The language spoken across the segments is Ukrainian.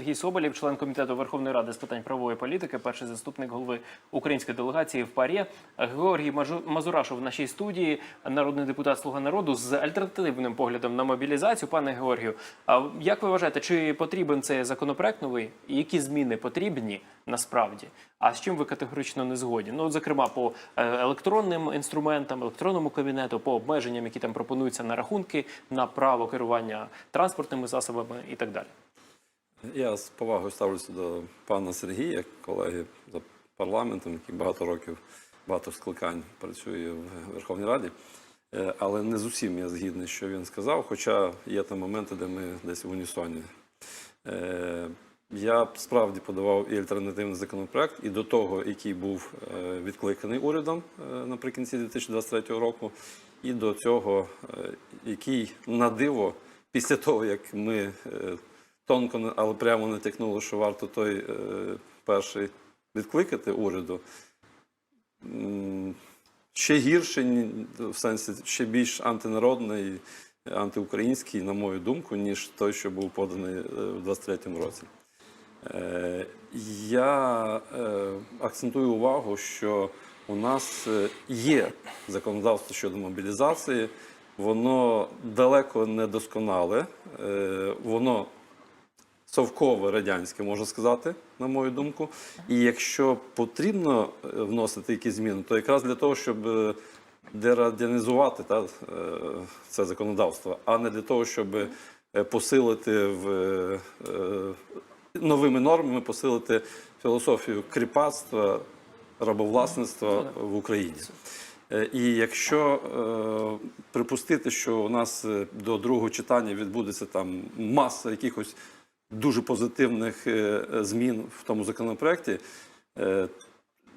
Сергій Соболєв, член комітету Верховної Ради з питань правової політики, перший заступник голови української делегації в ПАРЄ. Георгій Мазурашов в нашій студії, народний депутат Слуга народу з альтернативним поглядом на мобілізацію. Пане Георгію, а як ви вважаєте, чи потрібен цей законопроект новий? Які зміни потрібні насправді? А з чим ви категорично не згодні? Ну, зокрема, по е, електронним інструментам, електронному кабінету, по обмеженням, які там пропонуються на рахунки, на право керування транспортними засобами і так далі. Я з повагою ставлюся до пана Сергія, колеги за парламентом, який багато років, багато скликань працює в Верховній Раді. Е, Але не з усім я згідний, що він сказав, хоча є там моменти, де ми десь в унісоні. Е, Я справді подавав і альтернативний законопроект, і до того, який був е, відкликаний урядом наприкінці 2023 року, і до цього, який на диво, після того, як ми тонко, але прямо натякнули, що варто той е, перший відкликати уряду, ще гірше, в сенсі ще більш антинародний, антиукраїнський, на мою думку, ніж той, що був поданий е, в 23-му році. Е, Я акцентую увагу, що у нас є законодавство щодо мобілізації, воно далеко не досконале, воно совкове радянське, можна сказати, на мою думку. І якщо потрібно е, вносити якісь зміни, то якраз для того, щоб е, дерадянізувати та, е, це законодавство, а не для того, щоб посилити в новими нормами, посилити філософію кріпацтва, рабовласництва в Україні. І якщо е, припустити, що у нас до другого читання відбудеться там маса якихось дуже позитивних е, е, змін в тому законопроекті, е,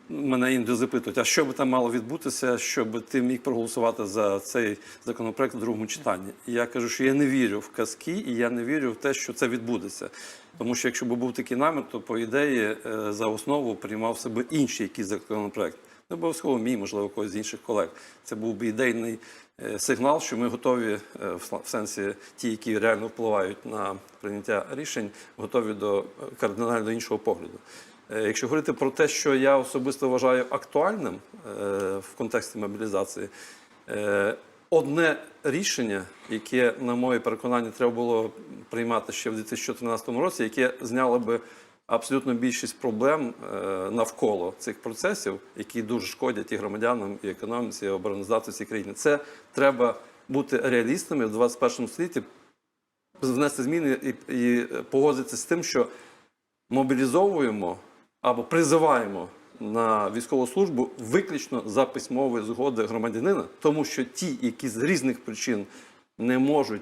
мене іноді запитують, а що би там мало відбутися, щоб ти міг проголосувати за цей законопроект в другому читанні? Я кажу, що я не вірю в казки, і я не вірю в те, що це відбудеться. Тому що якщо б був такий намір, то по ідеї за основу приймав себе інший якийсь законопроект. Не обов'язково мій, можливо, когось з інших колег. Це був би ідейний е, сигнал, що ми готові е, в сенсі ті, які реально впливають на прийняття рішень, готові до е, кардинально іншого погляду. Якщо говорити про те, що я особисто вважаю актуальним в контексті мобілізації, одне рішення, яке, на моє переконання, треба було приймати ще в 2014 році, яке зняло би абсолютно більшість проблем е, навколо цих процесів, які дуже шкодять і громадянам, і економіці, і обороноздатності країни. Це треба бути реалістами в 21 столітті, внести зміни і, і погодитися з тим, що мобілізовуємо або призиваємо на військову службу виключно за письмової згоди громадянина, тому що ті, які з різних причин не можуть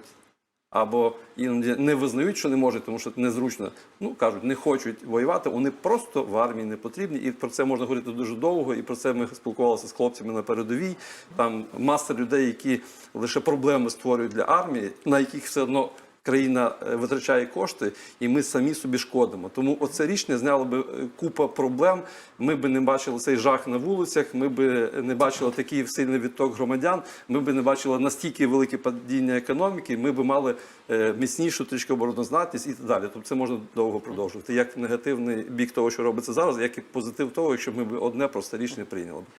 або іноді не визнають, що не можуть, тому що незручно, ну кажуть, не хочуть воювати, вони просто в армії не потрібні. І про це можна говорити дуже довго. І про це ми спілкувалися з хлопцями на передовій. Там маса людей, які лише проблеми створюють для армії, на яких все одно країна е, витрачає кошти, і ми самі собі шкодимо. Тому оце рішення зняло би е, купа проблем. Ми би не бачили цей жах на вулицях. Ми би не бачили такий сильний відток громадян. Ми би не бачили настільки велике падіння економіки. Ми би мали е, міцнішу трішки обороноздатність і так далі. Тобто це можна довго продовжувати. Як негативний бік того, що робиться зараз, як і позитив того, якщо ми б одне просте рішення прийняли.